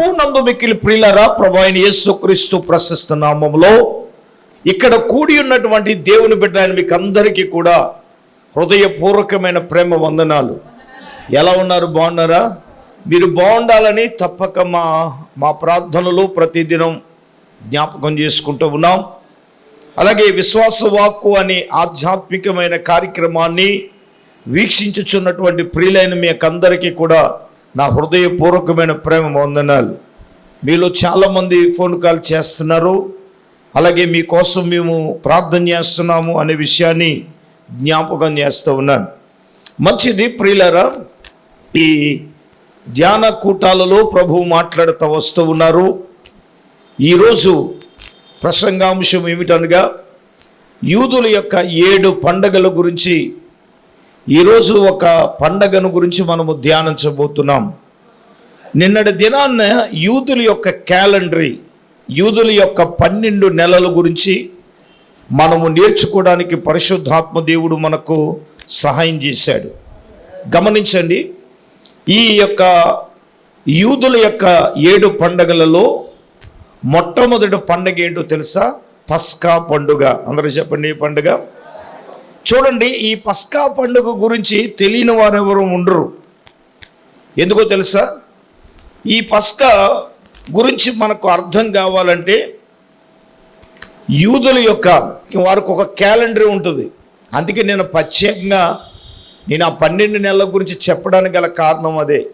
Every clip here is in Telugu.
ప్రభు నందు మిక్కిలి ప్రియులరా ప్రభు ఆయన యేసుక్రీస్తు ప్రశస్త నామంలో ఇక్కడ కూడి ఉన్నటువంటి దేవుని బిడ్డ ఆయన మీకు అందరికీ కూడా హృదయపూర్వకమైన ప్రేమ వందనాలు. ఎలా ఉన్నారు? బాగున్నారా? మీరు బాగుండాలని తప్పక మా మా ప్రార్థనలు ప్రతిదినం జ్ఞాపకం చేసుకుంటూ ఉన్నాం. అలాగే విశ్వాస వాక్కు అనే ఆధ్యాత్మికమైన కార్యక్రమాన్ని వీక్షించుచున్నటువంటి ప్రియులైన మీ అందరికీ కూడా నా హృదయపూర్వకమైన ప్రేమ వందనాలు. మీలో చాలామంది ఫోన్ కాల్ చేస్తున్నారు. అలాగే మీకోసం మేము ప్రార్థన చేస్తున్నాము అనే విషయాన్ని జ్ఞాపకం చేస్తూ ఉన్నాను. మంచిది ప్రియులరా ఈ ధ్యాన కూటాలలో ప్రభువు మాట్లాడుతూ వస్తూ ఉన్నారు. ఈరోజు ప్రసంగాంశం ఏమిటనగా యూదుల యొక్క ఏడు పండగల గురించి ఈరోజు ఒక పండగను గురించి మనము ధ్యానించబోతున్నాం. నిన్నటి దినాన్న యూదుల యొక్క క్యాలెండరీ యూదుల యొక్క పన్నెండు నెలల గురించి మనము నేర్చుకోవడానికి పరిశుద్ధాత్మ దేవుడు మనకు సహాయం చేశాడు. గమనించండి ఈ యొక్క యూదుల యొక్క ఏడు పండగలలో మొట్టమొదటి పండగ ఏంటో తెలుసా? పస్కా పండుగ. అందరూ చెప్పండి ఈ పండుగ చూడండి ఈ పస్కా పండుగ గురించి తెలియని వారెవరు ఉండరు. ఎందుకో తెలుసా? ఈ పస్కా గురించి మనకు అర్థం కావాలంటే యూదుల యొక్క వారికి ఒక క్యాలెండర్ ఉంటుంది. అందుకే నేను ప్రత్యేకంగా నేను ఆ పన్నెండు నెలల గురించి చెప్పడానికి గల కారణం అదే.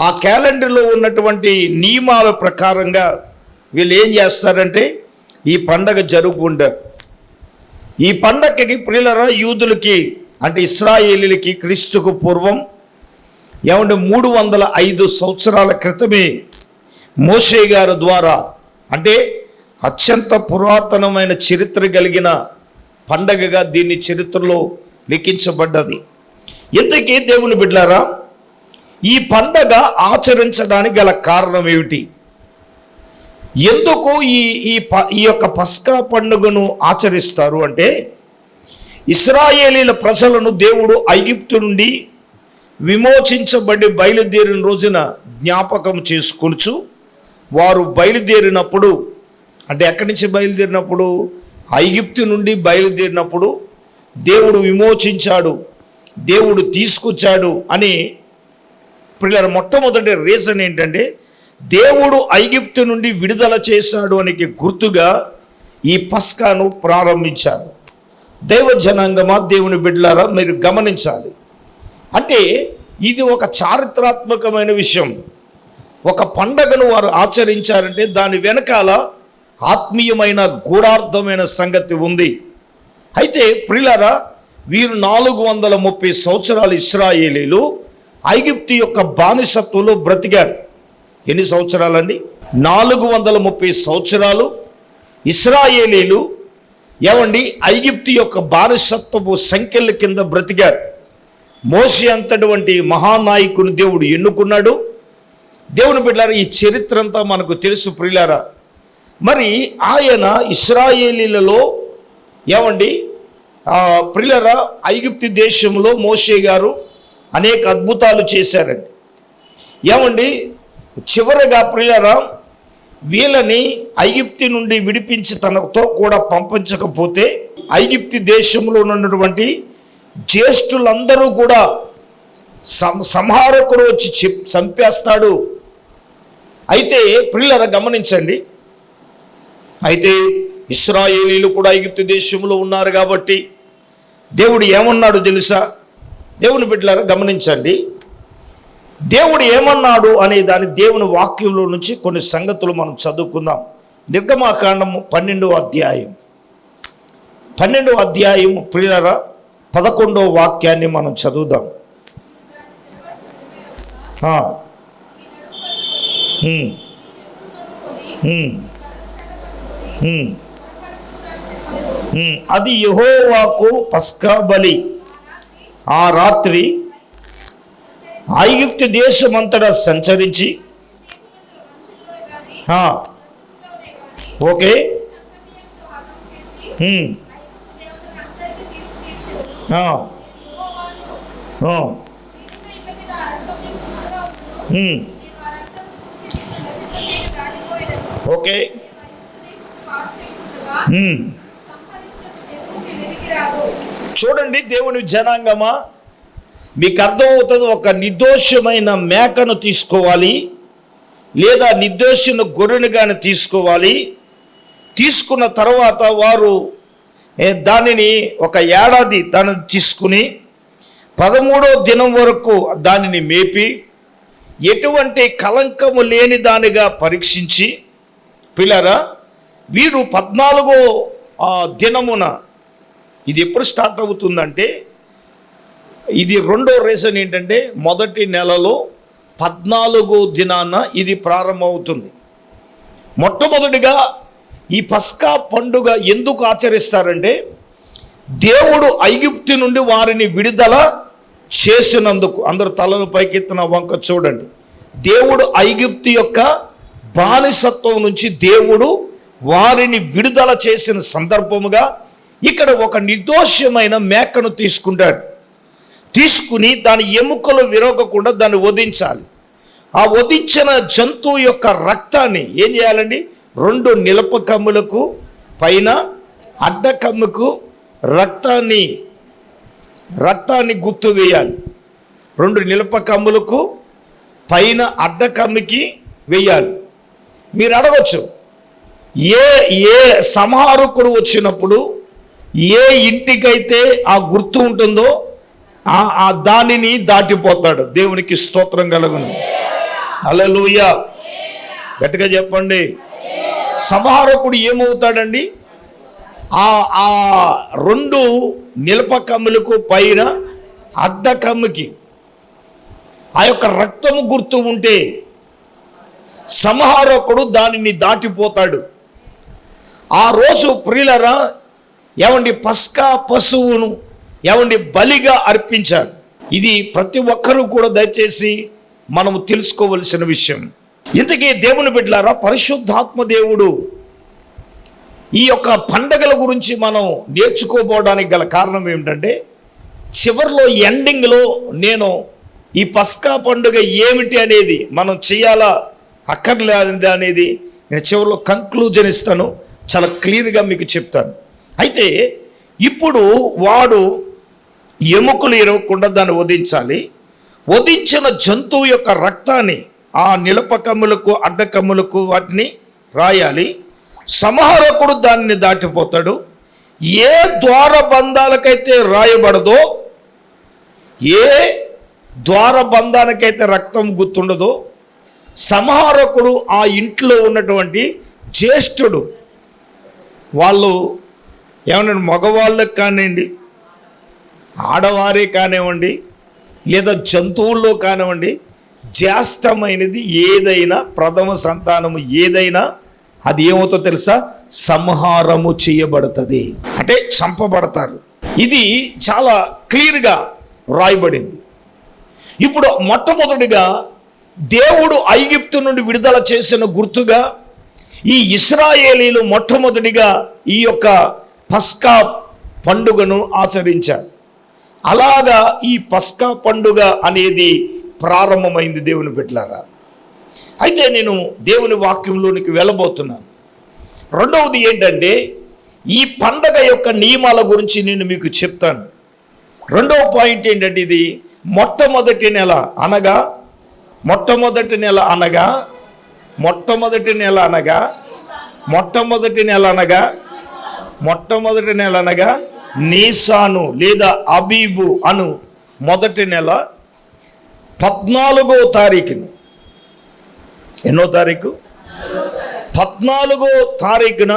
ఆ క్యాలెండర్లో ఉన్నటువంటి నియమాల ప్రకారంగా వీళ్ళు ఏం చేస్తారంటే ఈ పండగ జరుగుకుంటారు ఈ పండగకి ప్రియులరా యూదులకి అంటే ఇస్రాయేలీలకి క్రీస్తుకు పూర్వం ఏమంటే మూడు వందల ఐదు సంవత్సరాల క్రితమే మోషే గారి ద్వారా అంటే అత్యంత పురాతనమైన చరిత్ర కలిగిన పండగగా దీన్ని చరిత్రలో లిఖించబడ్డది. ఇంతకీ దేవుని బిడ్డారా ఈ పండగ ఆచరించడానికి గల కారణం ఏమిటి? ఎందుకు ఈ ఈ ప ఈ యొక్క పస్కా పండుగను ఆచరిస్తారు అంటే ఇస్రాయేలీల ప్రజలను దేవుడు ఐగిప్తు నుండి విమోచించబడి బయలుదేరిన రోజున జ్ఞాపకం చేసుకొనుచు వారు బయలుదేరినప్పుడు అంటే ఎక్కడి నుంచి బయలుదేరినప్పుడు? ఐగిప్తు నుండి బయలుదేరినప్పుడు దేవుడు విమోచించాడు దేవుడు తీసుకొచ్చాడు అని పిల్లల మొట్టమొదటి రీజన్ ఏంటంటే దేవుడు ఐగిప్తు నుండి విడుదల చేశాడు అనికి గుర్తుగా ఈ పస్కాను ప్రారంభించారు. దైవ జనాంగమా దేవుని బిడ్డలారా మీరు గమనించాలి. అంటే ఇది ఒక చారిత్రాత్మకమైన విషయం. ఒక పండగను వారు ఆచరించారంటే దాని వెనకాల ఆత్మీయమైన గూఢార్థమైన సంగతి ఉంది. అయితే ప్రిలరా వీరు నాలుగు వందల ముప్పై సంవత్సరాలు ఇస్రాయేలీలు ఐగిప్తు యొక్క బానిసత్వంలో బ్రతికారు. ఎన్ని సంవత్సరాలండి? నాలుగు వందల ముప్పై సంవత్సరాలు. ఇస్రాయేలీలు ఏమండి ఐగిప్తు యొక్క బానిసత్వపు సంఖ్యల కింద బ్రతికారు. మోసి అంతటువంటి మహానాయకుని దేవుడు ఎన్నుకున్నాడు? దేవుని బిడ్డారా ఈ చరిత్ర అంతా మనకు తెలుసు ప్రియులారా. మరి ఆయన ఇస్రాయేలీలలో ఏమండి ప్రియులరా ఐగుప్తి దేశంలో మోషే గారు అనేక అద్భుతాలు చేశారండి. ఏమండి చివరగా ప్రియులారా వీళ్ళని ఐగిప్తి నుండి విడిపించి తనతో కూడా పంపించకపోతే ఐగిప్తి దేశంలో ఉన్నటువంటి జ్యేష్ఠులందరూ కూడా సం సంహారకుడు వచ్చి చెప్ చంపేస్తాడు. అయితే ప్రియులర గమనించండి. అయితే ఇస్రాయేలీలు కూడా ఐగిప్తు దేశంలో ఉన్నారు కాబట్టి దేవుడు ఏమన్నాడు తెలుసా? దేవుని బిడ్డలారా గమనించండి. దేవుడు ఏమన్నాడు అనే దాని దేవుని వాక్యంలో నుంచి కొన్ని సంగతులు మనం చదువుకుందాం. నిర్గమాకాండము పన్నెండవ అధ్యాయం. పన్నెండవ అధ్యాయం ప్రియులరా పదకొండవ వాక్యాన్ని మనం చదువుదాం. అది యహోవాకు పస్కా బలి. ఆ రాత్రి ఐగుప్తు దేశమంతటా సంచరించి ఆ, ఓకే. ఓకే. చూడండి దేవుని జనాంగమా మీకు అర్థమవుతుంది ఒక నిర్దోషమైన మేకను తీసుకోవాలి లేదా నిర్దోషిన గొర్రెను కానీ తీసుకోవాలి. తీసుకున్న తర్వాత వారు దానిని ఒక ఏడాది దానిని తీసుకుని పదమూడో దినం వరకు దానిని మేపి ఎటువంటి కలంకము లేని దానిగా పరీక్షించి పిల్లరా వీరు పద్నాలుగో ఆ, దినమున ఇది ఎప్పుడు స్టార్ట్ అవుతుందంటే ఇది రెండో రీజన్ ఏంటంటే మొదటి నెలలో పద్నాలుగో దినాన ఇది ప్రారంభమవుతుంది. మొట్టమొదటిగా ఈ పస్కా పండుగ ఎందుకు ఆచరిస్తారంటే దేవుడు ఐగుప్తి నుండి వారిని విడుదల చేసినందుకు. అందరూ తలను పైకెత్తిన వంక చూడండి. దేవుడు ఐగుప్తి యొక్క బానిసత్వం నుంచి దేవుడు వారిని విడుదల చేసిన సందర్భముగా ఇక్కడ ఒక నిర్దోషమైన మేకను తీసుకుంటాడు. తీసుకుని దాని ఎముకలు విరగకుండా దాన్ని వధించాలి. ఆ వధించిన జంతువు యొక్క రక్తాన్ని ఏం చేయాలండి? రెండు నిలప కమ్ములకు పైన అడ్డకమ్ముకు రక్తాన్ని రక్తాన్ని గుర్తు వేయాలి. రెండు నిలప కమ్ములకు పైన అడ్డకమ్మికి వేయాలి. మీరు అడగచ్చు ఏ ఏ సంహారకుడు వచ్చినప్పుడు ఏ ఇంటికైతే ఆ గుర్తు ఉంటుందో ఆ దానిని దాటిపోతాడు. దేవునికి స్తోత్రం కలుగును. అలలుయ గట్టిగా చెప్పండి. సంహారకుడు ఏమవుతాడండి? ఆ ఆ రెండు నిలప కమ్ములకు పైన అడ్డ కమ్ముకి ఆ యొక్క రక్తము గుర్తు ఉంటే సంహారకుడు దానిని దాటిపోతాడు. ఆ రోజు ప్రియులరా ఏమండి? పస్కా పశువును ఏమండి బలిగా అర్పించారు? ఇది ప్రతి ఒక్కరూ కూడా దయచేసి మనము తెలుసుకోవలసిన విషయం. ఇంతకీ దేవుని బిడ్డలారా పరిశుద్ధాత్మ దేవుడు ఈ యొక్క పండగల గురించి మనం నేర్చుకోపోవడానికి గల కారణం ఏమిటంటే చివరిలో ఎండింగ్లో నేను ఈ పస్కా పండుగ ఏమిటి అనేది మనం చేయాలా అక్కర్లేదా అనేది నేను చివరిలో కంక్లూజన్ ఇస్తాను. చాలా క్లియర్గా మీకు చెప్తాను. అయితే ఇప్పుడు వాడు ఎముకలు ఇరవకుండా దాన్ని వధించాలి. వధించిన జంతువు యొక్క రక్తాన్ని ఆ నిలపకమ్ములకు అడ్డకమ్ములకు వాటిని రాయాలి. సంహారకుడు దానిని దాటిపోతాడు. ఏ ద్వారబంధాలకైతే రాయబడదో ఏ ద్వారబంధానికైతే రక్తం గుర్తుండదో సంహారకుడు ఆ ఇంట్లో ఉన్నటువంటి జ్యేష్ఠుడు వాళ్ళు ఏమన్నా మగవాళ్ళకి కానివ్వండి ఆడవారే కానివ్వండి లేదా జంతువుల్లో కానివ్వండి జ్యేష్టమైనది ఏదైనా ప్రథమ సంతానము ఏదైనా అది ఏమవుతో తెలుసా? సంహారము చేయబడుతుంది. అంటే చంపబడతారు. ఇది చాలా క్లియర్గా రాయబడింది. ఇప్పుడు మొట్టమొదటిగా దేవుడు ఐగిప్తు నుండి విడుదల చేసిన గుర్తుగా ఈ ఇస్రాయేలీలు మొట్టమొదటిగా ఈ యొక్క పస్కా పండుగను ఆచరించారు. అలాగా ఈ పస్కా పండుగ అనేది ప్రారంభమైంది దేవుని బిడ్డలారా. అయితే నేను దేవుని వాక్యంలోనికి వెళ్ళబోతున్నాను. రెండవది ఏంటంటే ఈ పండగ యొక్క నియమాల గురించి నేను మీకు చెప్తాను. రెండవ పాయింట్ ఏంటంటే ఇది మొట్టమొదటి నెల అనగా మొట్టమొదటి నెల అనగా మొట్టమొదటి నెల అనగా మొట్టమొదటి నెల అనగా మొట్టమొదటి నెల అనగా నీసాను లేదా అబీబు అను మొదటి నెల పద్నాలుగో తారీఖును. ఎన్నో తారీఖు? పద్నాలుగో తారీఖున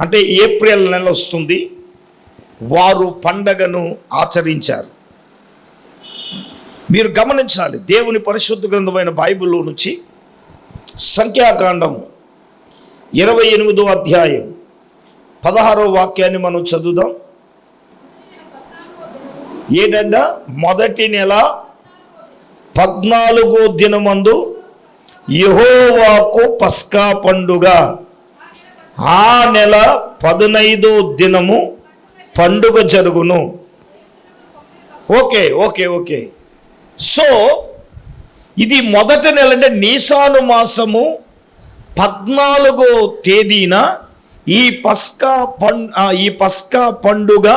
అంటే ఏప్రిల్ నెల వస్తుంది. వారు పండగను ఆచరించారు. మీరు గమనించాలి దేవుని పరిశుద్ధ గ్రంథమైన బైబిల్లో నుంచి సంఖ్యాకాండము ఇరవై ఎనిమిదో అధ్యాయం పదహారో వాక్యాన్ని మనం చదువుదాం. ఏంటంట? మొదటి నెల పద్నాలుగో దినమందు యహోవాకు పస్కా పండుగ. ఆ నెల పదునైదో దినము పండుగ జరుగును. Okay okay okay. సో ఇది మొదటి నెల అంటే నీసాను మాసము పద్నాలుగో తేదీన ఈ పస్కా పండు ఈ పస్కా పండుగ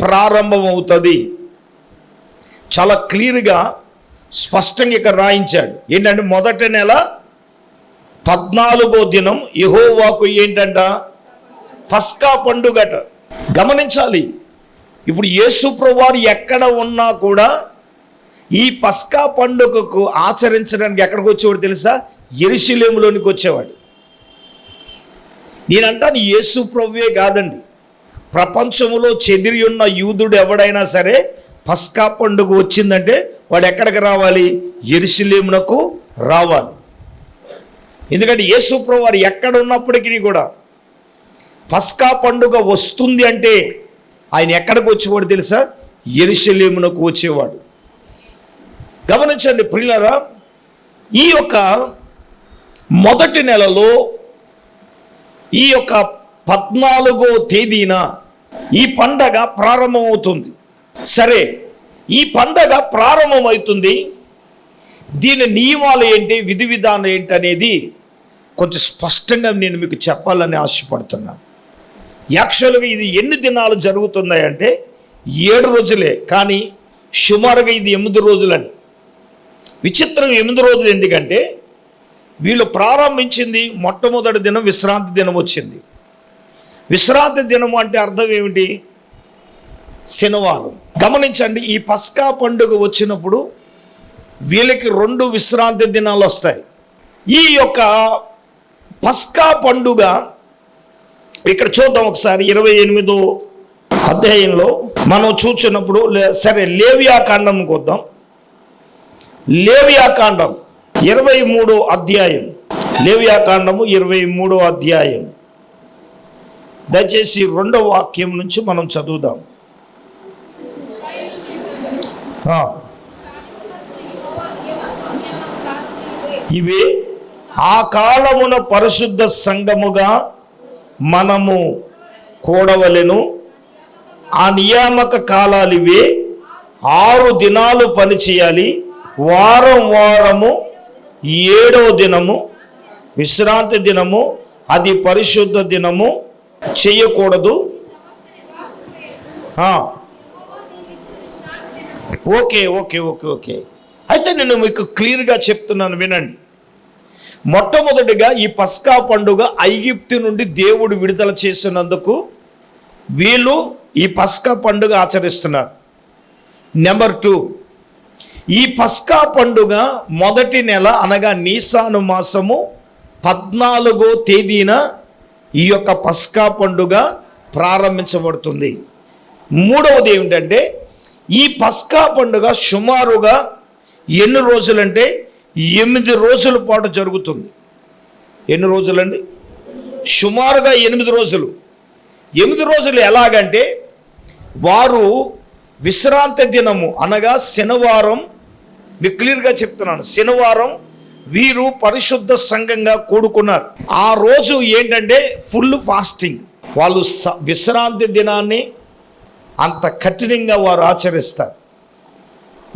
ప్రారంభమవుతుంది. చాలా క్లియర్గా స్పష్టంగా ఇక్కడ రాయించాడు. ఏంటంటే మొదటి నెల పద్నాలుగో దినం యహోవాకు ఏంటంట? పస్కా పండుగట. గమనించాలి. ఇప్పుడు యేసుప్రవారు ఎక్కడ ఉన్నా కూడా ఈ పస్కా పండుగకు ఆచరించడానికి ఎక్కడికి వచ్చేవాడు తెలుసా? ఎరుశలేములోనికి వచ్చేవాడు. నేనంటాను యేసు ప్రభువే కాదండి. ప్రపంచంలో చెదిరి ఉన్న యూదుడు ఎవడైనా సరే పస్కా పండుగ వచ్చిందంటే వాడు ఎక్కడికి రావాలి? ఎరుసలేమునకు రావాలి. ఎందుకంటే యేసుప్రభు వారు ఎక్కడ ఉన్నప్పటికీ కూడా పస్కా పండుగ వస్తుంది అంటే ఆయన ఎక్కడికి వచ్చేవాడు తెలుసా? ఎరుసలేమునకు వచ్చేవాడు. గమనించండి ప్రియులరా ఈ యొక్క మొదటి నెలలో ఈ యొక్క పద్నాలుగో తేదీన ఈ పండగ ప్రారంభమవుతుంది. సరే ఈ పండగ ప్రారంభమవుతుంది. దీని నియమాలు ఏంటి విధి విధానం ఏంటి అనేది కొంచెం స్పష్టంగా నేను మీకు చెప్పాలని ఆశపడుతున్నాను యాక్చువల్గా ఇది ఎన్ని దినాలు జరుగుతున్నాయంటే ఏడు రోజులే కానీ సుమారుగా ఇది ఎనిమిది రోజులని. విచిత్రం ఎనిమిది రోజులు ఎందుకంటే వీళ్ళు ప్రారంభించింది మొట్టమొదటి దినం విశ్రాంతి దినం వచ్చింది. విశ్రాంతి దినం అంటే అర్థం ఏమిటి? శనివారం. గమనించండి ఈ పస్కా పండుగ వచ్చినప్పుడు వీళ్ళకి రెండు విశ్రాంతి దినాలు వస్తాయి. ఈ యొక్క పస్కా పండుగ ఇక్కడ చూద్దాం ఒకసారి ఇరవై ఎనిమిదో అధ్యాయంలో మనం చూసినప్పుడు లే- సరే లేవియా కాండం కొద్దాం లేవియా కాండం. ఇరవై మూడో అధ్యాయం. లేవ్యాకాండము ఇరవై మూడో అధ్యాయం. దయచేసి రెండవ వాక్యం నుంచి మనం చదువుదాం. ఇవి ఆ కాలమున పరిశుద్ధ సంఘముగా మనము కూడవలెను. ఆ నియామక కాలాలు ఇవి ఆరు దినాలు పనిచేయాలి. వారం వారము ఏడో దినము విశ్రాంతి దినము అది పరిశుద్ధ దినము చేయకూడదు. Okay okay okay okay. అయితే నేను మీకు క్లియర్గా చెప్తున్నాను వినండి. మొట్టమొదటిగా ఈ పస్కా పండుగ ఐగిప్తు నుండి దేవుడు విడుదల చేసినందుకు వీళ్ళు ఈ పస్కా పండుగ ఆచరిస్తున్నారు. Number two. ఈ పస్కా పండుగ మొదటి నెల అనగా నీసాను మాసము పద్నాలుగో తేదీన ఈ యొక్క పస్కా పండుగ ప్రారంభించబడుతుంది. మూడవది ఏమిటంటే ఈ పస్కా పండుగ సుమారుగా ఎన్ని రోజులంటే ఎనిమిది రోజుల పాటు జరుగుతుంది. ఎన్ని రోజులండి? సుమారుగా ఎనిమిది రోజులు. ఎనిమిది రోజులు ఎలాగంటే వారు విశ్రాంతి దినము అనగా శనివారం మీకు క్లియర్గా చెప్తున్నాను. శనివారం వీరు పరిశుద్ధ సంఘంగా కూడుకున్నారు. ఆ రోజు ఏంటంటే ఫుల్ ఫాస్టింగ్. వాళ్ళు స- విశ్రాంతి దినాన్ని అంత కఠినంగా వారు ఆచరిస్తారు.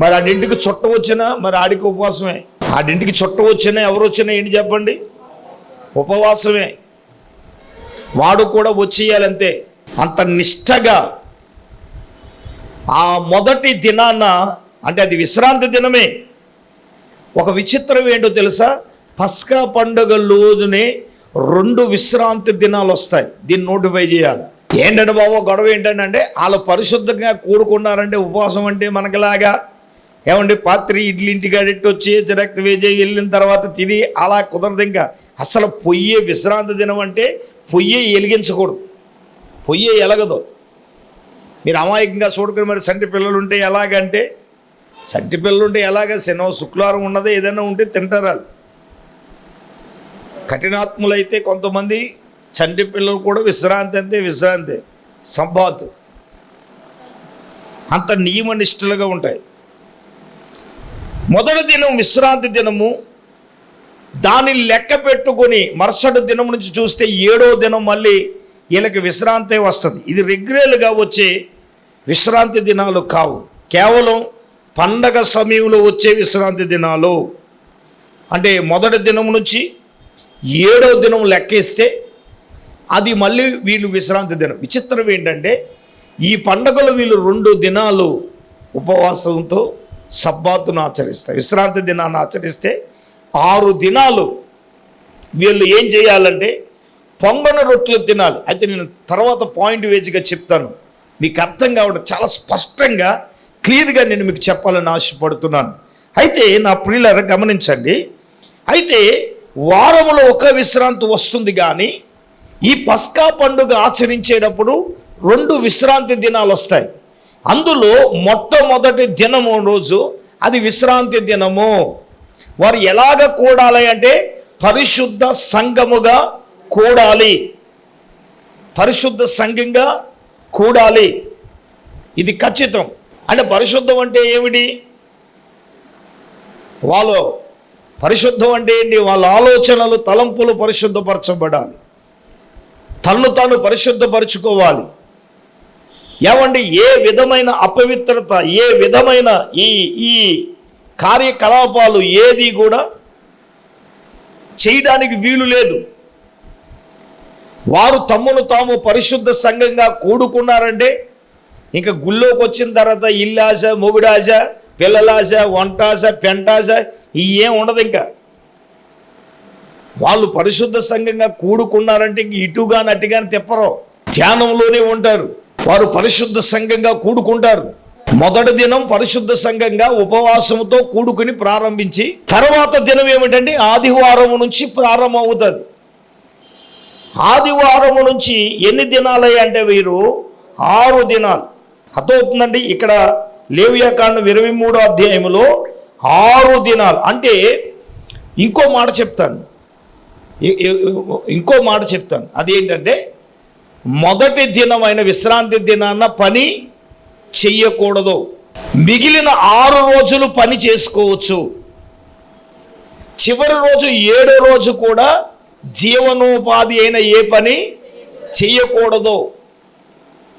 మరి ఆడింటికి చుట్ట వచ్చినా మరి ఆడికి ఉపవాసమే. ఆడింటికి చుట్ట వచ్చినా ఎవరు వచ్చినా ఏంటి చెప్పండి? ఉపవాసమే. వాడు కూడా వచ్చేయాలంతే. అంత నిష్టగా ఆ మొదటి దినాన అంటే అది విశ్రాంతి దినమే. ఒక విచిత్రం ఏంటో తెలుసా? పస్కా పండుగ రోజునే రెండు విశ్రాంతి దినాలు వస్తాయి. దీన్ని నోటిఫై చేయాలి. ఏంటంటే బాబు గొడవ ఏంటంటే వాళ్ళు పరిశుద్ధంగా కూడుకున్నారంటే ఉపవాసం అంటే మనకిలాగా. ఏమండి? పాత్రి ఇడ్లీ ఇంటికాడెట్టి వచ్చి చిరక్త వేజే వెళ్ళిన తర్వాత తిని అలా కుదరదు ఇంకా. అసలు పొయ్యే విశ్రాంతి దినం అంటే పొయ్యే వెలిగించకూడదు. పొయ్యే ఎలగదు. మీరు అమాయకంగా చూడకుండా మరి సంటి పిల్లలు ఉంటే ఎలాగంటే సంటి పిల్లలు ఉంటే ఎలాగ శనో శుక్రవారం ఉన్నదే ఏదైనా ఉంటే తింటారు వాళ్ళు. కఠినాత్ములైతే కొంతమంది చంటి పిల్లలు కూడా విశ్రాంతి అంతే విశ్రాంతి సంపాత్ అంత నియమనిష్ఠులుగా ఉంటాయి. మొదటి దినం విశ్రాంతి దినము దాన్ని లెక్క పెట్టుకొని మరుసటి దినం నుంచి చూస్తే ఏడో దినం మళ్ళీ వీళ్ళకి విశ్రాంతి వస్తుంది. ఇది రెగ్యులర్గా వచ్చే విశ్రాంతి దినాలు కావు. కేవలం పండగ సమయంలో వచ్చే విశ్రాంతి దినాలు అంటే మొదటి దినం నుంచి ఏడో దినం లెక్కేస్తే అది మళ్ళీ వీళ్ళు విశ్రాంతి దినం. విచిత్రం ఏంటంటే ఈ పండగలు వీళ్ళు రెండు దినాలు ఉపవాసంతో సబ్బాతును ఆచరిస్తారు విశ్రాంతి దినాన్ని ఆచరిస్తే ఆరు దినాలు వీళ్ళు ఏం చేయాలంటే పొంగన రొట్టెలు తినాలి. అయితే నేను తర్వాత పాయింట్ వేజ్గా చెప్తాను. మీకు అర్థం కావడం చాలా స్పష్టంగా క్లియర్గా నేను మీకు చెప్పాలని ఆశపడుతున్నాను. అయితే నా ప్రియులర గమనించండి. అయితే వారంలో ఒక విశ్రాంతి వస్తుంది కానీ ఈ పస్కా పండుగ ఆచరించేటప్పుడు రెండు విశ్రాంతి దినాలు వస్తాయి. అందులో మొట్టమొదటి దినము రోజు అది విశ్రాంతి దినము. వారు ఎలాగ కూడాలి అంటే పరిశుద్ధ సంఘముగా కూడాలి. పరిశుద్ధ సంఘంగా కూడాలి. ఇది ఖచ్చితం. అంటే పరిశుద్ధం అంటే ఏమిటి? వాళ్ళు పరిశుద్ధం అంటే ఏంటి? వాళ్ళ ఆలోచనలు తలంపులు పరిశుద్ధపరచబడాలి. తన్ను తాను పరిశుద్ధపరచుకోవాలి. ఏమండి? ఏ విధమైన అపవిత్రత ఏ విధమైన ఈ ఈ కార్యకలాపాలు ఏది కూడా చేయడానికి వీలు లేదు. వారు తమ్మును తాము పరిశుద్ధ సంఘంగా కూడుకున్నారంటే ఇంకా గుళ్ళోకి వచ్చిన తర్వాత ఇల్లాశ మొగుడాశ పిల్లలాశ వంటాశ పెంటాశ ఈ ఏం ఉండదు ఇంకా. వాళ్ళు పరిశుద్ధ సంఘంగా కూడుకున్నారంటే ఇంక ఇటుగాని అటుగాని తిప్పరు. ధ్యానంలోనే ఉంటారు. వారు పరిశుద్ధ సంఘంగా కూడుకుంటారు. మొదటి దినం పరిశుద్ధ సంఘంగా ఉపవాసంతో కూడుకుని ప్రారంభించి తర్వాత దినం ఏమిటంటే ఆదివారం నుంచి ప్రారంభమవుతుంది. ఆదివారం నుంచి ఎన్ని దినాలయ్యా అంటే వీరు? ఆరు దినాలు. అర్థమవుతుందండి? ఇక్కడ లేవియాకాండం ఇరవై మూడో అధ్యాయంలో ఆరు దినాలు. అంటే ఇంకో మాట చెప్తాను. ఇంకో మాట చెప్తాను. అదేంటంటే మొదటి దినమైన విశ్రాంతి దినాన పని చెయ్యకూడదు. మిగిలిన ఆరు రోజులు పని చేసుకోవచ్చు. చివరి రోజు ఏడో రోజు కూడా జీవనోపాధి అయిన ఏ పని చెయ్యకూడదు.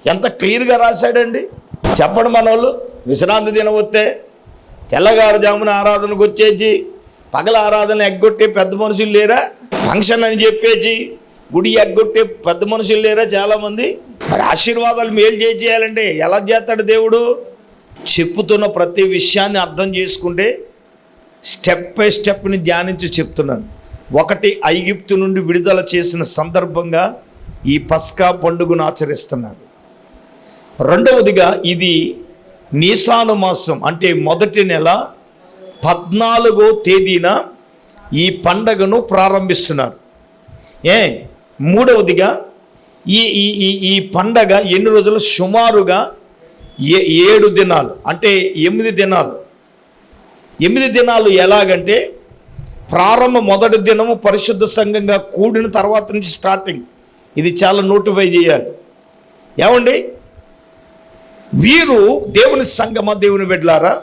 ఎంత క్లియర్గా రాశాడండి? చెప్పండి మనోళ్ళు. విశ్రాంతి దినం వస్తే తెల్లగారుజామున ఆరాధనకు వచ్చేసి పగల ఆరాధన ఎగ్గొట్టే పెద్ద మనుషులు లేరా? ఫంక్షన్ అని చెప్పేసి గుడి ఎగ్గొట్టే పెద్ద మనుషులు లేరా చాలామంది? మరి ఆశీర్వాదాలు మేలు చేయాలంటే ఎలా చేస్తాడు దేవుడు? చెప్పుతున్న ప్రతి విషయాన్ని అర్థం చేసుకుంటే స్టెప్ బై స్టెప్ని ధ్యానించి చెప్తున్నాను. ఒకటి ఐగిప్తు నుండి విడుదల చేసిన సందర్భంగా ఈ పస్కా పండుగను ఆచరిస్తున్నారు. రెండవదిగా ఇది నీసాను మాసం అంటే మొదటి నెల పద్నాలుగో తేదీన ఈ పండగను ప్రారంభిస్తున్నారు. ఏ మూడవదిగా ఈ ఈ ఈ ఈ పండగ ఎన్ని రోజులు? సుమారుగా ఏ ఏడు దినాలు అంటే ఎనిమిది దినాలు. ఎనిమిది దినాలు ఎలాగంటే ప్రారంభ మొదటి దినము పరిశుద్ధ సంఘంగా కూడిన తర్వాత నుంచి స్టార్టింగ్. ఇది చాలా నోటిఫై చేయాలి. ఏమండి? వీరు దేవుని సంగమ దేవుని బిడ్డలారా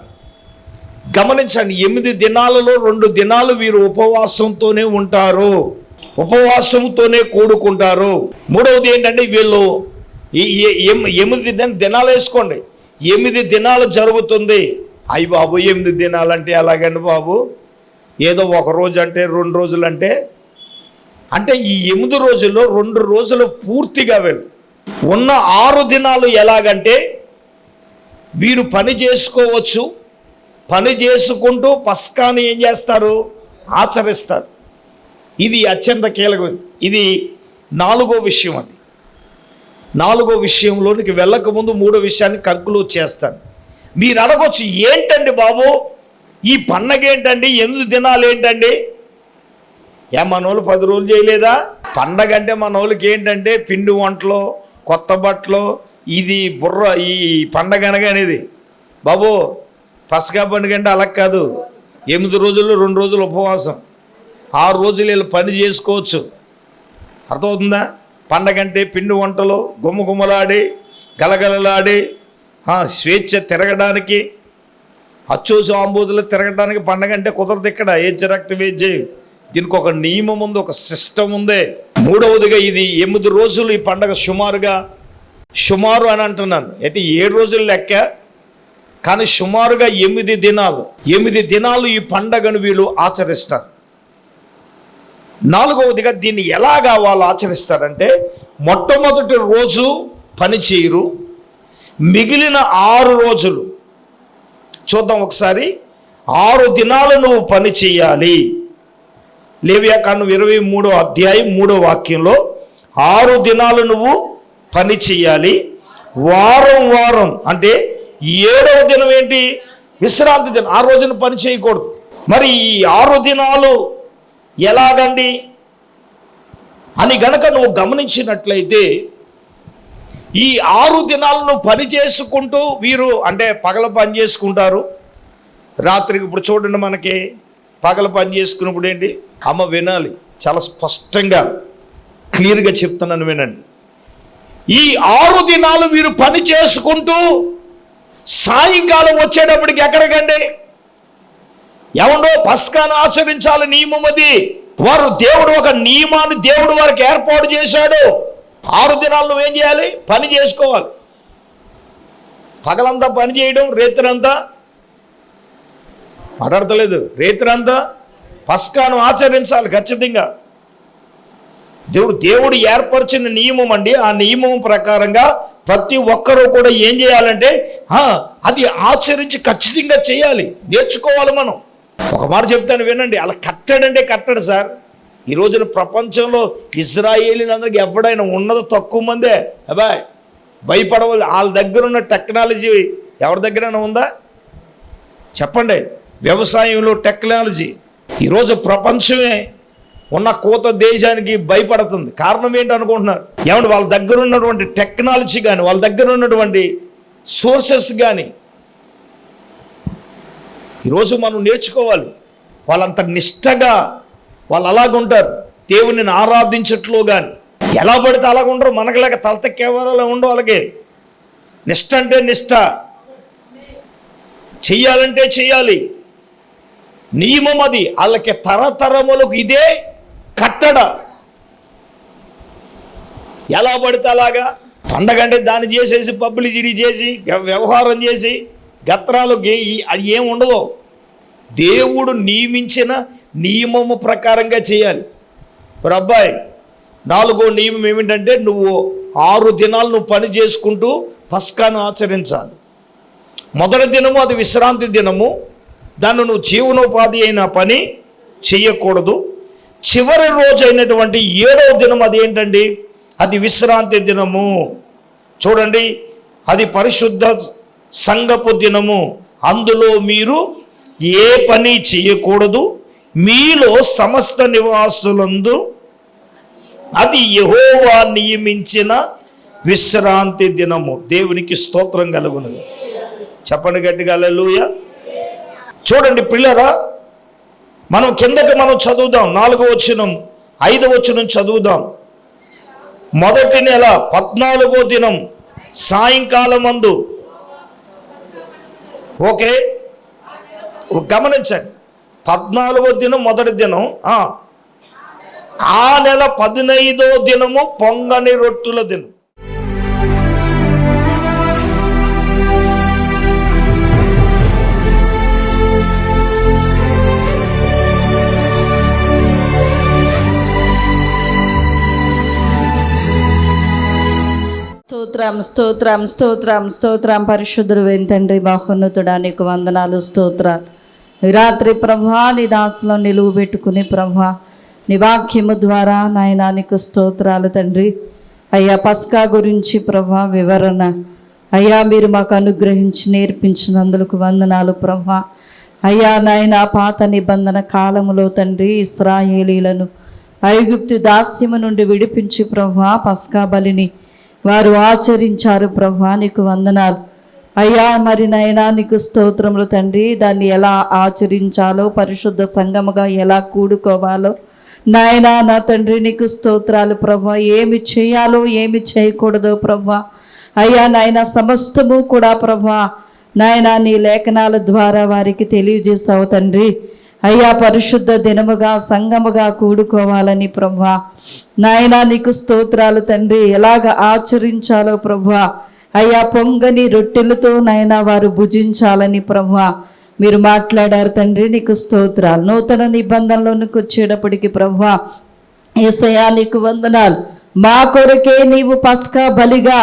గమనించండి ఎనిమిది దినాలలో రెండు దినాలు వీరు ఉపవాసంతోనే ఉంటారు. ఉపవాసంతోనే కూడుకుంటారు. మూడవది ఏంటంటే వీళ్ళు ఈ ఎనిమిది దిన దినాలు వేసుకోండి. ఎనిమిది దినాలు జరుగుతుంది. అయ్యి బాబు ఎనిమిది దినాలంటే ఎలాగండి బాబు? ఏదో ఒక రోజు అంటే రెండు రోజులు అంటే అంటే ఈ ఎనిమిది రోజుల్లో రెండు రోజులు పూర్తిగా వెళ్ళు. ఉన్న ఆరు దినాలు ఎలాగంటే వీరు పని చేసుకోవచ్చు. పని చేసుకుంటూ పస్కాని ఏం చేస్తారు? ఆచరిస్తారు. ఇది అత్యంత కీలకం. ఇది నాలుగో విషయం అది. నాలుగో విషయంలోనికి వెళ్ళకముందు మూడో విషయాన్ని కంక్లూడ్ చేస్తాను. మీరు అడగొచ్చు ఏంటండి బాబు? ఈ పండగ ఏంటండి ఎందుకు దినాలు ఏంటండి ఏ మనోళ్ళు పది రోజులు చేయలేదా? పండగ అంటే మనోళ్ళకి ఏంటంటే పిండి వంటలు కొత్త బట్టలు ఇది బుర్ర ఈ పండగ అనగానేది. బాబు పసకా పండుగ అంటే అలా కాదు. ఎనిమిది రోజులు రెండు రోజులు ఉపవాసం. ఆరు రోజులు వీళ్ళు పని చేసుకోవచ్చు. అర్థమవుతుందా? పండగ అంటే పిండి వంటలు గుమ్మగుమ్మలాడి గలగలలాడి స్వేచ్ఛ తిరగడానికి అచ్చోసి ఆంబోతులు తిరగడానికి పండగ అంటే కుదరదు ఇక్కడ. ఏజ్ రక్త వేజ్ దీనికి ఒక నియమం ఉంది ఒక సిస్టమ్ ఉంది. మూడవదిగా ఇది ఎనిమిది రోజులు ఈ పండగ సుమారుగా సుమారు అని అంటున్నాను. అయితే ఏడు రోజులు లెక్క కానీ సుమారుగా ఎనిమిది దినాలు ఎనిమిది దినాలు ఈ పండగను వీళ్ళు ఆచరిస్తారు. నాలుగవదిగా దీన్ని ఎలాగా వాళ్ళు ఆచరిస్తారంటే మొట్టమొదటి రోజు పని చేయరు. మిగిలిన ఆరు రోజులు చూద్దాం ఒకసారి ఆరు దినాలు నువ్వు పని చేయాలి. లేవియాకాండం ఇరవై మూడో అధ్యాయం మూడో వాక్యంలో ఆరు దినాలు నువ్వు పని చేయాలి. వారం వారం అంటే ఏడవ దినం ఏంటి? విశ్రాంతి దినం. ఆ రోజున పని చేయకూడదు. మరి ఈ ఆరు దినాలు ఎలాగండి? అని గనక నువ్వు గమనించినట్లయితే ఈ ఆరు దినాలను పని చేసుకుంటూ వీరు అంటే పగల పని చేసుకుంటారు. రాత్రికి ఇప్పుడు చూడండి మనకి పగల పని చేసుకున్నప్పుడు ఏంటి? అమ్మ వినాలి. చాలా స్పష్టంగా క్లియర్గా చెప్తున్నాను వినండి. ఈ ఆరు దినాలు వీరు పని చేసుకుంటూ సాయంకాలం వచ్చేటప్పటికి ఎక్కడికండి? ఎవడో పస్కాను ఆచరించాలి నియమం అది వారు దేవుడు ఒక నియమాన్ని దేవుడు వారికి ఏర్పాటు చేశాడు. ఆరు దినాలు నువ్వేం చేయాలి? పని చేసుకోవాలి. పగలంతా పని చేయడం రేత్రంతా మాట్లాడతలేదు. రేత్రంతా పస్కాను ఆచరించాలి ఖచ్చితంగా. దేవుడు దేవుడు ఏర్పరిచిన నియమం అండి. ఆ నియమం ప్రకారంగా ప్రతి ఒక్కరూ కూడా ఏం చేయాలంటే అది ఆచరించి ఖచ్చితంగా చేయాలి. నేర్చుకోవాలి మనం. ఒక మాట చెప్తాను వినండి. అలా కట్టడంటే కట్టడు సార్. ఈ రోజున ప్రపంచంలో ఇజ్రాయేలీలందరికీ ఎవడైనా ఉన్నది తక్కువ మందే. అబ్బాయ్ భయపడవాలి వాళ్ళ దగ్గర ఉన్న టెక్నాలజీ ఎవరి దగ్గరైనా ఉందా? చెప్పండి. వ్యవసాయంలో టెక్నాలజీ. ఈరోజు ప్రపంచమే ఉన్న కోత దేశానికి భయపడుతుంది. కారణం ఏంటి అనుకుంటున్నారు? ఏమంటే వాళ్ళ దగ్గర ఉన్నటువంటి టెక్నాలజీ కానీ వాళ్ళ దగ్గర ఉన్నటువంటి సోర్సెస్ కానీ ఈరోజు మనం నేర్చుకోవాలి. వాళ్ళంత నిష్టగా వాళ్ళు అలాగుంటారు. దేవునిని ఆరాధించట్లో కానీ ఎలా పడితే అలాగ ఉండరు తలత తలతెక్కేవారు ఉండవు అలాగే నిష్ట అంటే నిష్ట. చెయ్యాలంటే చెయ్యాలి. నియమం అది. వాళ్ళకి తరతరములకు ఇదే కట్టడ. ఎలా పడితే అలాగా? పండగ అంటే దాన్ని చేసేసి పబ్లిసిటీ చేసి వ్యవహారం చేసి గత్రాలు అది ఏం ఉండదు. దేవుడు నియమించిన నియమము ప్రకారంగా చేయాలి. మరి అబ్బాయి నాలుగో నియమం ఏమిటంటే నువ్వు ఆరు దినాలు నువ్వు పని చేసుకుంటూ పస్కాను ఆచరించాలి. మొదటి దినము అది విశ్రాంతి దినము. దాన్ని నువ్వు జీవనోపాధి అయిన పని చేయకూడదు. చివరి రోజు అయినటువంటి ఏడవ దినం అది ఏంటండి? అది విశ్రాంతి దినము. చూడండి అది పరిశుద్ధ సంగపు దినము. అందులో మీరు ఏ పని చేయకూడదు. మీలో సమస్త నివాసులందు అది యహోవా నియమించిన విశ్రాంతి దినము. దేవునికి స్తోత్రం కలుగును. చెప్పండి గట్టిగా లూయ చూడండి పిల్లరా మనం కిందకి మనం చదువుదాం. నాలుగు వచ్చినం ఐదు వచ్చినం చదువుదాం. మొదటి నెల పద్నాలుగో దినం సాయంకాలం అందు ఓకే? గమనించండి. పద్నాలుగో దినం మొదటి దినం ఆ. ఆ నెల పదినైదో దినము పొంగని రొట్టుల దినం. స్తోత్రం స్తోత్రం స్తోత్రం స్తోత్రం. పరిశుద్ధుడు తండ్రి మహోన్నతుడా నీకు వందనాలు స్తోత్రాలు. రాత్రి ప్రభా నీ దాసులో నిలువు పెట్టుకుని ప్రభా నీ వాక్యము ద్వారా నాయనా నీకు స్తోత్రాలు తండ్రి. అయ్యా పస్కా గురించి ప్రభా వివరణ. అయ్యా మీరు మాకు అనుగ్రహించి నేర్పించినందుకు వందనాలు ప్రభా. అయ్యా నాయన పాత నిబంధన కాలములో తండ్రి ఇస్రాయేలీలను ఐగుప్తు దాస్యము నుండి విడిపించి ప్రభా పస్కా బలిని వారు ఆచరించారు ప్రభా నీకు వందనాలు. అయ్యా మరి నైనా నీకు స్తోత్రములు తండ్రి. దాన్ని ఎలా ఆచరించాలో పరిశుద్ధ సంగముగా ఎలా కూడుకోవాలో. నాయనా నా తండ్రి నీకు స్తోత్రాలు ప్రభా. ఏమి చేయాలో ఏమి చేయకూడదో ప్రభా. అయ్యా నాయన సమస్తము కూడా ప్రభా. నాయనా నీ లేఖనాల ద్వారా వారికి తెలియజేసావు తండ్రి. అయ్యా పరిశుద్ధ దినముగా సంగముగా కూడుకోవాలని ప్రభా నాయన నీకు స్తోత్రాలు తండ్రి. ఎలాగ ఆచరించాలో ప్రభా అయ్యా పొంగని రొట్టెలతో నాయన వారు భుజించాలని ప్రభా మీరు మాట్లాడారు తండ్రి నీకు స్తోత్రాలు. నూతన నిబంధనలోనికి వచ్చేటప్పటికి ప్రభా ఏసయ్యా నీకు వందనాలు. మా కొరకే నీవు పస్కా బలిగా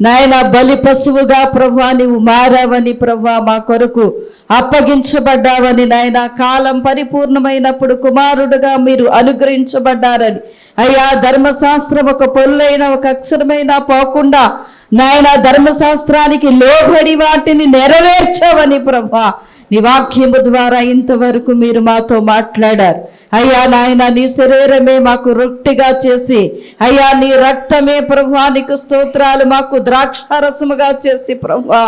నాయన బలి పశువుగా ప్రభా నీవు మారావని ప్రభా మా కొరకు అప్పగించబడ్డావని నాయన కాలం పరిపూర్ణమైనప్పుడు కుమారుడుగా మీరు అనుగ్రహించబడ్డారని. అయ్యా ధర్మశాస్త్రం ఒక పొల్లైన ఒక అక్షరమైనా పోకుండా నాయన ధర్మశాస్త్రానికి లోబడి వాటిని నెరవేర్చావని ప్రభా నీ వాక్యము ద్వారా ఇంతవరకు మీరు మాతో మాట్లాడారు. అయ్యా నాయన నీ శరీరమే మాకు రొట్టిగా చేసి అయ్యా నీ రక్తమే ప్రభా నీకు స్తోత్రాలు మాకు ద్రాక్షారసముగా చేసి ప్రభా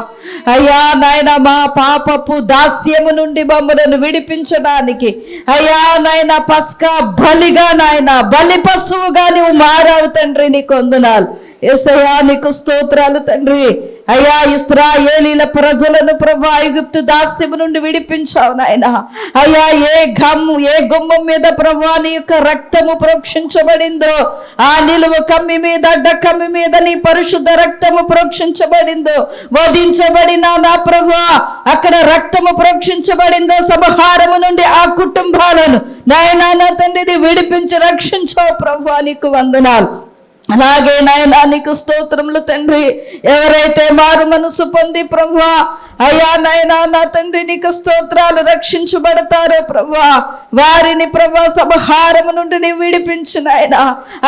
అయ్యా నాయన మా పాపపు దాస్యము నుండి మమ్మలను విడిపించడానికి అయ్యా నాయన పస్కా బలిగా నాయన బలి పశువుగా నువ్వు మారావు తండ్రి నీకు వందనాలు. ఎసయా నీకు స్తోత్రాలు తండ్రి. అయ్యా ఇస్రాయేలీల ప్రజలను ప్రభా ఐగుప్తు దాస్యము నుండి విడిపించావు నాయన. అయ్యా ఏ గమ్ము ఏ గుమ్మం మీద ప్రభా నీ యొక్క రక్తము ప్రోక్షించబడిందో ఆ నిలువ కమ్మి మీద అడ్డ కమ్మి మీద నీ పరిశుద్ధ రక్తము ప్రోక్షించబడిందో వధించబడిన నా ప్రభా అక్కడ రక్తము ప్రోక్షించబడిందో సమహారము నుండి ఆ కుటుంబాలను నాయనా నా తండ్రిని విడిపించి రక్షించావు ప్రభా నీకు వందనాలు. అలాగే నాయన నీకు స్తోత్రములు తండ్రి. ఎవరైతే మారు మనసు పొంది ప్రభా అయ్యా నాయన నా తండ్రి నీకు స్తోత్రాలు రక్షించబడతారో ప్రభా వారిని ప్రభా సంహారము నుండి నీ విడిపించు నాయన.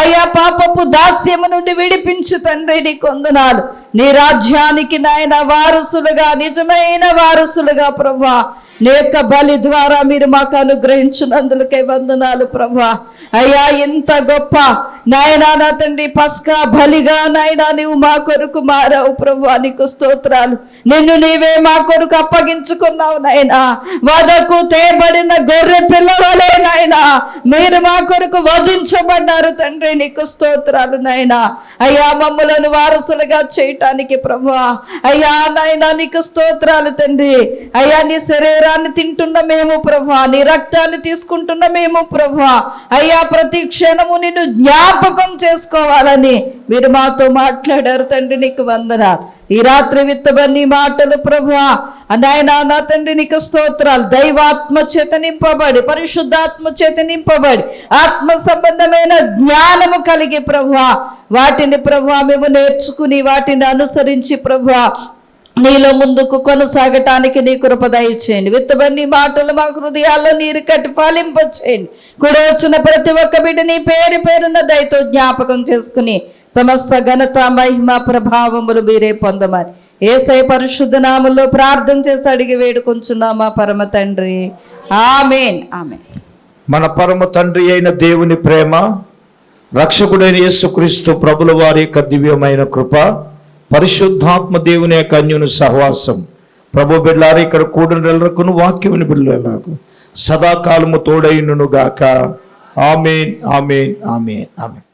అయ్యా పాపపు దాస్యము నుండి విడిపించు తండ్రి నీ కొందనాలు నీ రాజ్యానికి నాయన వారసులుగా నిజమైన వారసులుగా ప్రభా నీ యొక్క బలి ద్వారా మీరు మాకు అనుగ్రహించినందులకే వందనాలు ప్రభా. అయ్యా ఇంత గొప్ప నాయనా నా తండ్రి పస్కా బలిగా నాయనా నీవు మా కొరకు మారావు ప్రభు నీకు స్తోత్రాలు. నిన్ను నీవే మా కొరకు అప్పగించుకున్నావు నాయనా. వదకు తేబడిన గొర్రె పిల్లవలే నాయనా. మీరు మా కొరకు వధించబడ్డారు తండ్రి నీకు స్తోత్రాలు నాయనా. అయ్యా మమ్మలను వారసులుగా చేయటానికి ప్రభు. అయ్యా నాయనా నీకు స్తోత్రాలు తండ్రి. అయ్యా నీ శరీరాన్ని తింటున్న మేము ప్రభా. నీ రక్తాన్ని తీసుకుంటున్న మేము ప్రభా. అయ్యా ప్రతి క్షణము నిన్ను జ్ఞాపకం చేసుకోవాలని మీరు మాతో మాట్లాడారు తండ్రి నీకు వందన ఈ రాత్రి విత్తబన్ని మాటలు ప్రభా. నాయనా నా తండ్రి నీకు స్తోత్రాలు. దైవాత్మ చేత నింపబడి పరిశుద్ధాత్మ చేత నింపబడి ఆత్మ సంబంధమైన జ్ఞానము కలిగి ప్రభా. వాటిని ప్రభా మేము నేర్చుకుని వాటిని అనుసరించి ప్రభా నీలో ముందుకు కొనసాగటానికి నీ కృప దయచేయండి. విత్తబడి మాటలు మా హృదయాల్లో నీరు కట్టి పాలింపచేయండి కూడా వచ్చిన ప్రతి ఒక్క బిడ్డ నీ పేరు పేరున్న దయతో జ్ఞాపకం చేసుకుని సమస్త ఘనత మహిమ ప్రభావములు మీరే పొందమని ఏసై పరిశుద్ధ నామంలో ప్రార్థన చేసి అడిగి వేడుకొంచున్నామా పరమ తండ్రి. ఆమెన్. ఆమెన్. మన పరమ తండ్రి అయిన దేవుని ప్రేమ రక్షకుడైన యేసుక్రీస్తు ప్రభుల వారి యొక్క దివ్యమైన కృప పరిశుద్ధాత్మ దేవుని యొక్క అన్యుని సహవాసం. ప్రభు బిడ్లారు ఇక్కడ కూడిన నెలరకును వాక్యముని బిడ్డలకు సదాకాలము తోడైనను గాక ఆమెన్ ఆమెన్ ఆమెన్ ఆమెన్.